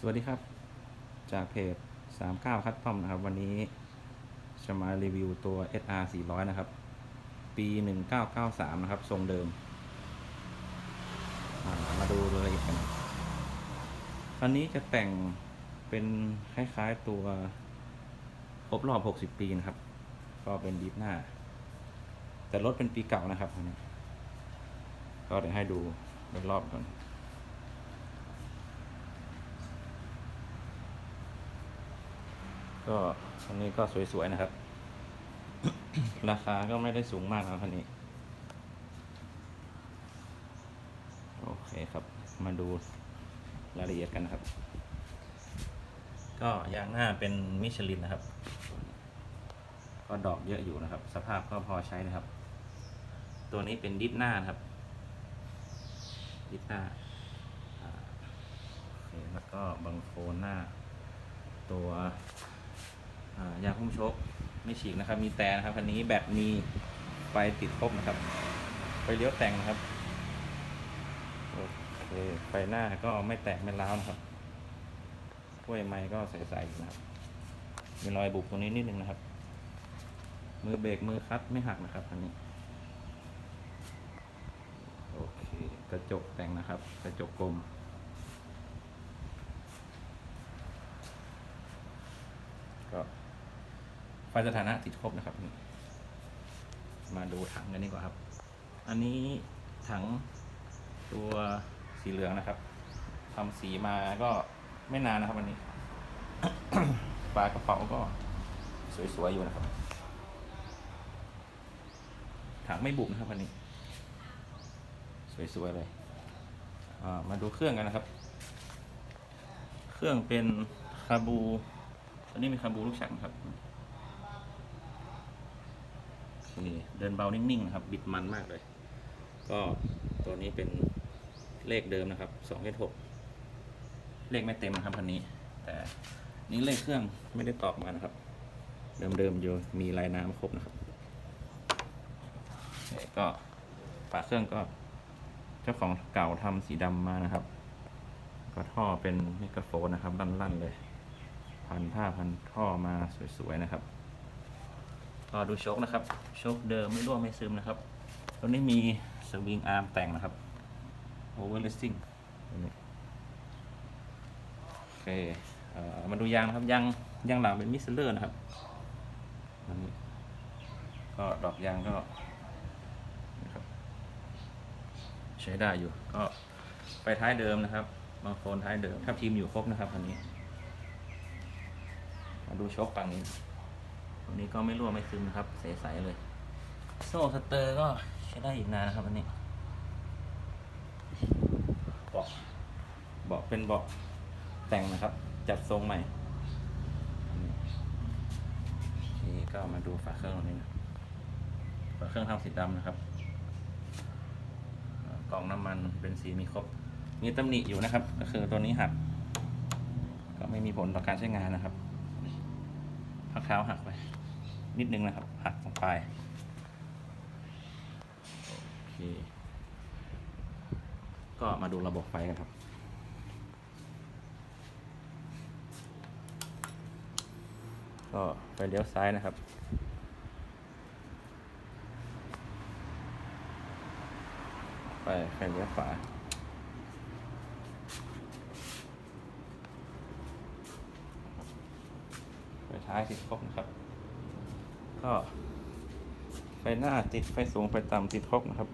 สวัสดีครับ จากเพจ39คัดต้อมนะครับ วันนี้จะมารีวิวตัว SR 400 นะครับ ปี 1993 นะครับ ทรงเดิม มาดูรายละเอียดกันอันนี้จะแต่งเป็นคล้ายๆตัวครบรอบ 60 ปีนะครับ ก็เป็นดีฟหน้า แต่รถเป็นปีเก่านะครับ ก็เดี๋ยวให้ดูโดยรอบก่อน ก็อันนี้ก็สวยๆนะครับ ราคาก็ไม่ได้สูงมากนะครับคันนี้ โอเคครับ มาดูรายละเอียดกันนะครับ ก็ยางหน้าเป็นมิชลินนะครับ ก็ดอกเยอะอยู่นะครับ สภาพก็พอใช้นะครับ ตัวนี้เป็นดิฟหน้านะครับ ดิฟหน้าโอเคแล้วก็บังโคลนหน้าตัว ยางหุ้มชคไม่ฉีกนะครับ มีแต่นะครับคันนี้แบตมีไฟติดครบนะครับไฟเลี้ยวแต่งนะครับโอเคไฟหน้าก็ไม่แตกไม่ร้าวนะครับกล้วยไม้ก็ใสๆนะครับ มีรอยบุบตรงนี้นิดนึงนะครับ มือเบรกมือคัตไม่หักนะครับคันนี้โอเคกระจกแต่งนะครับ กระจกกลมก็ ไฟสถานะติดครบนะครับ มาดูถังกันดีกว่าครับ อันนี้ถังตัวสีเหลืองนะครับทำสีมาก็ไม่นานนะครับวันนี้ฝากระเป๋าก็สวยๆอยู่นะครับ ถังไม่บุบนะครับวันนี้ สวยๆเลยมาดูเครื่องกันนะครับ เครื่องเป็นคาบู ตอนนี้มีคาบูลูกฉักนครับ โอเคเดินเบานิ่งๆนะครับ บิดมันมากเลย ก็ตัวนี้เป็นเลขเดิมนะครับ2 h 6เลขไม่เต็มนะครับคันนี้ แต่นี่เลขเครื่องไม่ได้ตอกมานะครับ เดิมๆอยู่มีลายน้ำครบนะครับก็ฝาเครื่องก็เจ้าของเก่าทำสีดำมานะครับก็ท่อเป็นไมโครโฟนนะครับลั่นๆเลย พันผ้าพันท่อมาสวยๆนะครับ ก็ดูโชคนะครับ โชคเดิมไม่ร่วงไม่ซึมนะครับตัวนี้มีสวิงอาร์มแต่งนะครับโอเวอร์เลสซิ่งโอเคเออมาดูยางนะครับยางยางหลังเป็นมิสเลอร์นะครับอันนี้ก็ดอกยางก็ใช้ได้อยู่ ก็ไปท้ายเดิมนะครับบางโคนท้ายเดิมทับทีมอยู่ครบนะครับอันนี้ มาดูโชคฝั่งนี้ ตัวนี้ก็ไม่รั่วไม่ซึมนะครับ ใสๆเลย โซ่สเตอร์ก็ใช้ได้อีกนานนะครับอันนี้เบาะเบาะเป็นเบาะแต่งนะครับ จัดทรงใหม่นี่ก็มาดูฝาเครื่องตรงนี้นะฝาเครื่องทำสีดำนะครับกล่องน้ำมันเป็นสีมีครบ มีตำหนิอยู่นะครับ ก็คือตัวนี้หัก ก็ไม่มีผลต่อการใช้งานนะครับพักเท้าหักไป นิดนึงนะครับ หักตรงปโอเคก็มาดูระบบไฟกันครับ ก็ไฟเลี้ยวซ้ายนะครับไฟไฟเลี้ยวขวาไฟท้ายติครบนะครับ ก็ไฟหน้าติดไฟสูงไฟต่ำติดครบนะครับ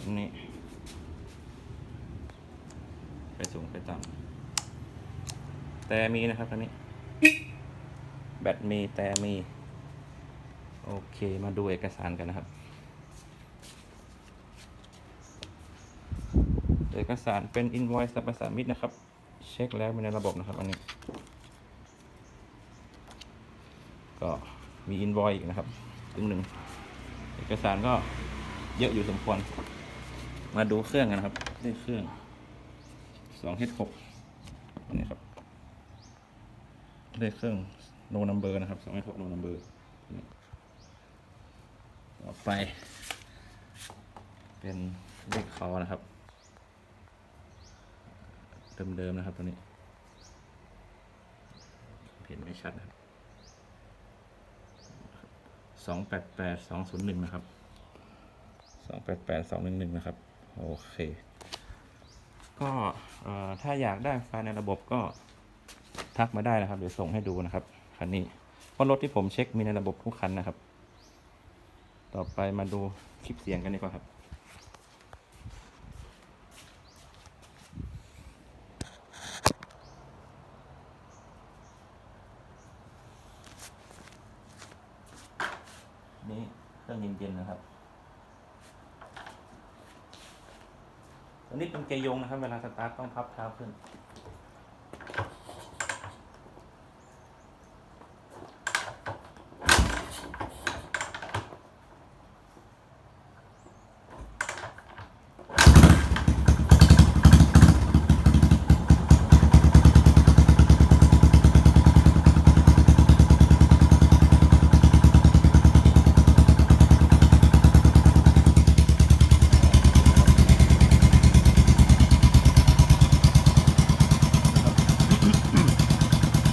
อันนี้ไฟสูงไฟต่ำแต่มีนะครับอันนี้ แบตมีแต่มี โอเคมาดูเอกสารกันนะครับ เอกสารเป็น invoice สัมปสามิตนะครับ เช็คแล้วในระบบนะครับอันนี้ ก็ มีอินวอยอีกนะครับตึงหนึ่งเอกสารก็เยอะอยู่สมควร มาดูเครื่องกันนะครับเลขเครื่องสองเฮดหกนี่ครับเลขเครื่องโนนัมเบอร์นะครับสองเฮดหกโนนัมเบอร์ต่อไป เป็นเลขคอนะครับ เดิมๆนะครับตัวนี้ เห็นไม่ชัดนะครับ องแปดแปดสองศูนย์หนึ่งนะครับสองแปดแปดสองหนึ่งหนึ่งนะครับ โอเค ก็ถ้าอยากได้ไฟล์ในระบบก็ทักมาได้นะครับ เดี๋ยวส่งให้ดูนะครับ คันนี้เพราะรถที่ผมเช็คมีในระบบทุกคันนะครับ ต่อไปมาดูคลิปเสียงกันดีกว่าครับ นี่ เย็นๆนะครับอันนี้เป็นเกยงนะครับ เวลาสตาร์ทต้องพับเท้าขึ้น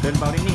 เดินเบานิ่งๆเลยนะ